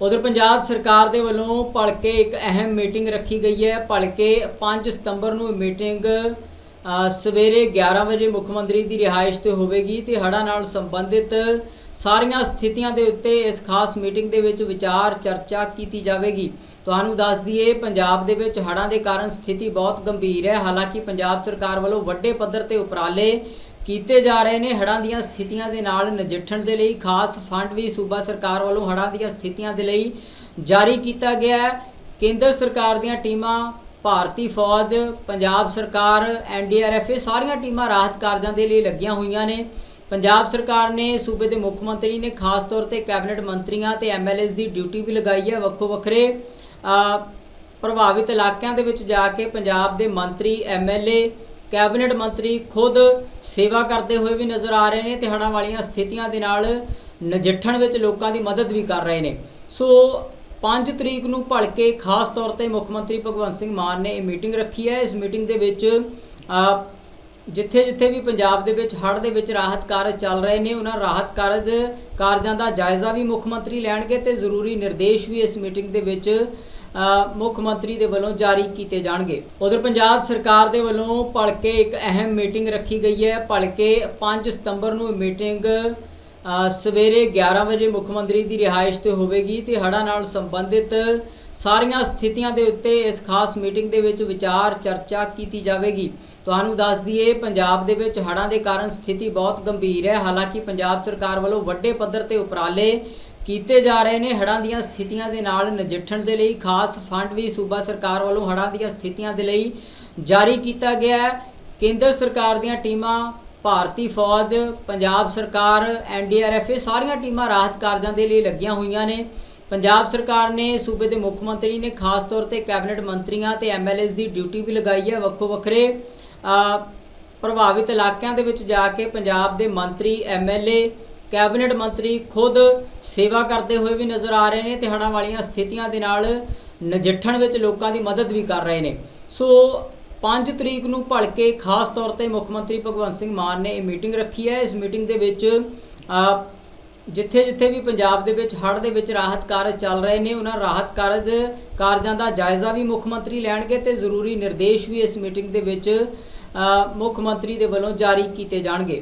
ਉਧਰ ਪੰਜਾਬ ਸਰਕਾਰ ਦੇ ਵੱਲੋਂ ਭਲਕੇ ਇੱਕ ਅਹਿਮ ਮੀਟਿੰਗ ਰੱਖੀ ਗਈ ਹੈ। ਭਲਕੇ 5 ਸਤੰਬਰ ਨੂੰ ਮੀਟਿੰਗ ਸਵੇਰੇ 11 ਵਜੇ ਮੁੱਖ ਮੰਤਰੀ ਦੀ ਰਿਹਾਇਸ਼ ਤੇ ਹੋਵੇਗੀ। ਤੇ ਹੜ੍ਹਾਂ ਨਾਲ ਸੰਬੰਧਿਤ ਸਾਰੀਆਂ ਸਥਿਤੀਆਂ ਦੇ ਉੱਤੇ ਇਸ ਖਾਸ ਮੀਟਿੰਗ ਦੇ ਵਿੱਚ ਵਿਚਾਰ ਚਰਚਾ ਕੀਤੀ ਜਾਵੇਗੀ। ਤੁਹਾਨੂੰ ਦੱਸ ਦਈਏ, ਪੰਜਾਬ ਦੇ ਵਿੱਚ ਹੜ੍ਹਾਂ ਦੇ ਕਾਰਨ ਸਥਿਤੀ ਬਹੁਤ ਗੰਭੀਰ ਹੈ। ਹਾਲਾਂਕਿ ਪੰਜਾਬ ਸਰਕਾਰ ਵੱਲੋਂ ਵੱਡੇ ਪੱਧਰ ਤੇ ਉਪਰਾਲੇ ਕੀਤੇ ਜਾ ਰਹੇ ਨੇ ਹੜ੍ਹਾਂ ਦੀਆਂ ਸਥਿਤੀਆਂ ਦੇ ਨਾਲ ਨਜਿੱਠਣ ਦੇ ਲਈ, ਖਾਸ ਫੰਡ ਵੀ ਸੂਬਾ ਸਰਕਾਰ ਵੱਲੋਂ ਹੜ੍ਹਾਂ ਦੀਆਂ ਸਥਿਤੀਆਂ ਦੇ ਲਈ ਜਾਰੀ ਕੀਤਾ ਗਿਆ ਹੈ। ਕੇਂਦਰ ਸਰਕਾਰ ਦੀਆਂ ਟੀਮਾਂ, ਭਾਰਤੀ ਫੌਜ, ਪੰਜਾਬ ਸਰਕਾਰ ਐਨਡੀਆਰਐਫ ਇਹ ਸਾਰੀਆਂ ਟੀਮਾਂ ਰਾਹਤ ਕਾਰਜਾਂ ਦੇ ਲਈ ਲੱਗੀਆਂ ਹੋਈਆਂ ਨੇ। ਪੰਜਾਬ ਸਰਕਾਰ ਨੇ ਸੂਬੇ ਦੇ ਮੁੱਖ ਮੰਤਰੀ ਨੇ ਖਾਸ ਤੌਰ ਤੇ ਕੈਬਨਿਟ ਮੰਤਰੀਆਂ ਤੇ ਐਮਐਲਏਜ਼ ਦੀ ਡਿਊਟੀ ਵੀ ਲਗਾਈ ਹੈ। ਵੱਖੋ ਵੱਖਰੇ ਪ੍ਰਭਾਵਿਤ ਇਲਾਕਿਆਂ ਦੇ ਵਿੱਚ ਜਾ ਕੇ ਪੰਜਾਬ ਦੇ ਮੰਤਰੀ ਐਮਐਲਏ ਕੈਬਨਿਟ ਮੰਤਰੀ ਖੁਦ ਸੇਵਾ ਕਰਦੇ ਹੋਏ ਵੀ ਨਜ਼ਰ ਆ ਰਹੇ ਨੇ ਤੇ ਹੜ੍ਹਾਂ ਵਾਲੀਆਂ ਸਥਿਤੀਆਂ ਦੇ ਨਾਲ ਨਜਿੱਠਣ ਵਿੱਚ ਲੋਕਾਂ ਦੀ ਮਦਦ ਵੀ ਕਰ ਰਹੇ ਨੇ। ਸੋ 5 ਤਰੀਕ ਨੂੰ ਭਲਕੇ ਖਾਸ ਤੌਰ ਤੇ ਮੁੱਖ ਮੰਤਰੀ ਭਗਵੰਤ ਸਿੰਘ ਮਾਨ ਨੇ ਇਹ ਮੀਟਿੰਗ ਰੱਖੀ ਹੈ। ਇਸ ਮੀਟਿੰਗ ਦੇ ਵਿੱਚ ਜਿੱਥੇ ਜਿੱਥੇ ਵੀ ਪੰਜਾਬ ਦੇ ਵਿੱਚ ਹੜ੍ਹ ਦੇ ਵਿੱਚ ਰਾਹਤ ਕਾਰਜ ਚੱਲ ਰਹੇ ਨੇ, ਉਹਨਾਂ ਰਾਹਤ ਕਾਰਜ ਕਾਰਜਾਂ ਦਾ ਜਾਇਜ਼ਾ ਵੀ ਮੁੱਖ ਮੰਤਰੀ ਲੈਣਗੇ ਤੇ ਜ਼ਰੂਰੀ ਨਿਰਦੇਸ਼ ਵੀ ਇਸ ਮੀਟਿੰਗ ਦੇ ਵਿੱਚ ਮੁੱਖ ਮੰਤਰੀ ਦੇ ਵੱਲੋਂ ਜਾਰੀ ਕੀਤੇ ਜਾਣਗੇ। ਉਧਰ ਪੰਜਾਬ ਸਰਕਾਰ ਦੇ ਵੱਲੋਂ ਭਲਕੇ ਇੱਕ ਅਹਿਮ ਮੀਟਿੰਗ ਰੱਖੀ ਗਈ ਹੈ। ਭਲਕੇ 5 ਸਤੰਬਰ ਨੂੰ ਮੀਟਿੰਗ ਸਵੇਰੇ 11 ਵਜੇ ਮੁੱਖ ਮੰਤਰੀ ਦੀ ਰਿਹਾਇਸ਼ ਤੇ ਹੋਵੇਗੀ ਤੇ ਹੜ੍ਹਾਂ ਨਾਲ ਸੰਬੰਧਿਤ ਸਾਰੀਆਂ ਸਥਿਤੀਆਂ ਦੇ ਉੱਤੇ ਇਸ ਖਾਸ ਮੀਟਿੰਗ ਦੇ ਵਿੱਚ ਵਿਚਾਰ ਚਰਚਾ ਕੀਤੀ ਜਾਵੇਗੀ। ਤੁਹਾਨੂੰ ਦੱਸ ਦਈਏ, ਪੰਜਾਬ ਦੇ ਵਿੱਚ ਹੜ੍ਹਾਂ ਦੇ ਕਾਰਨ ਸਥਿਤੀ ਬਹੁਤ ਗੰਭੀਰ ਹੈ। ਹਾਲਾਂਕਿ ਪੰਜਾਬ ਸਰਕਾਰ ਵੱਲੋਂ ਵੱਡੇ ਪੱਧਰ ਤੇ ਉਪਰਾਲੇ ਕੀਤੇ ਜਾ ਰਹੇ ਨੇ ਹੜ੍ਹਾਂ ਦੀਆਂ ਸਥਿਤੀਆਂ ਦੇ ਨਾਲ ਨਜਿੱਠਣ ਦੇ ਲਈ, ਖਾਸ ਫੰਡ ਵੀ ਸੂਬਾ ਸਰਕਾਰ ਵੱਲੋਂ ਹੜ੍ਹਾਂ ਦੀਆਂ ਸਥਿਤੀਆਂ ਦੇ ਲਈ ਜਾਰੀ ਕੀਤਾ ਗਿਆ ਹੈ। ਕੇਂਦਰ ਸਰਕਾਰ ਦੀਆਂ ਟੀਮਾਂ, ਭਾਰਤੀ ਫੌਜ, ਪੰਜਾਬ ਸਰਕਾਰ ਐਨਡੀਆਰਐਫ ਇਹ ਸਾਰੀਆਂ ਟੀਮਾਂ ਰਾਹਤ ਕਾਰਜਾਂ ਦੇ ਲਈ ਲੱਗੀਆਂ ਹੋਈਆਂ ਨੇ। ਪੰਜਾਬ ਸਰਕਾਰ ਨੇ ਸੂਬੇ ਦੇ ਮੁੱਖ ਮੰਤਰੀ ਨੇ ਖਾਸ ਤੌਰ ਤੇ ਕੈਬਨਿਟ ਮੰਤਰੀਆਂ ਤੇ ਐਮਐਲਏਜ਼ ਦੀ ਡਿਊਟੀ ਵੀ ਲਗਾਈ ਹੈ। ਵੱਖੋ ਵੱਖਰੇ ਪ੍ਰਭਾਵਿਤ ਇਲਾਕਿਆਂ ਦੇ ਵਿੱਚ ਜਾ ਕੇ ਪੰਜਾਬ ਦੇ ਮੰਤਰੀ ਐਮਐਲਏ ਕੈਬਨਿਟ ਮੰਤਰੀ ਖੁਦ ਸੇਵਾ ਕਰਦੇ ਹੋਏ ਵੀ ਨਜ਼ਰ ਆ ਰਹੇ ਨੇ ਤੇ ਹੜ੍ਹਾਂ ਵਾਲੀਆਂ ਸਥਿਤੀਆਂ ਦੇ ਨਾਲ ਨਜਿੱਠਣ ਵਿੱਚ ਲੋਕਾਂ ਦੀ ਮਦਦ ਵੀ ਕਰ ਰਹੇ ਨੇ। ਸੋ 5 ਤਰੀਕ ਨੂੰ ਭਲਕੇ ਖਾਸ ਤੌਰ ਤੇ ਮੁੱਖ ਮੰਤਰੀ ਭਗਵੰਤ ਸਿੰਘ ਮਾਨ ਨੇ ਇਹ ਮੀਟਿੰਗ ਰੱਖੀ ਹੈ। ਇਸ ਮੀਟਿੰਗ ਦੇ ਵਿੱਚ ਜਿੱਥੇ ਜਿੱਥੇ ਵੀ ਪੰਜਾਬ ਦੇ ਵਿੱਚ ਹੜ੍ਹ ਦੇ ਵਿੱਚ ਰਾਹਤ ਕਾਰਜ ਚੱਲ ਰਹੇ ਨੇ, ਉਹਨਾਂ ਰਾਹਤ ਕਾਰਜ ਕਾਰਜਾਂ ਦਾ ਜਾਇਜ਼ਾ ਵੀ ਮੁੱਖ ਮੰਤਰੀ ਲੈਣਗੇ ਤੇ ਜ਼ਰੂਰੀ ਨਿਰਦੇਸ਼ ਵੀ ਇਸ ਮੀਟਿੰਗ ਦੇ ਵਿੱਚ ਮੁੱਖ ਮੰਤਰੀ ਦੇ ਵੱਲੋਂ ਜਾਰੀ ਕੀਤੇ ਜਾਣਗੇ।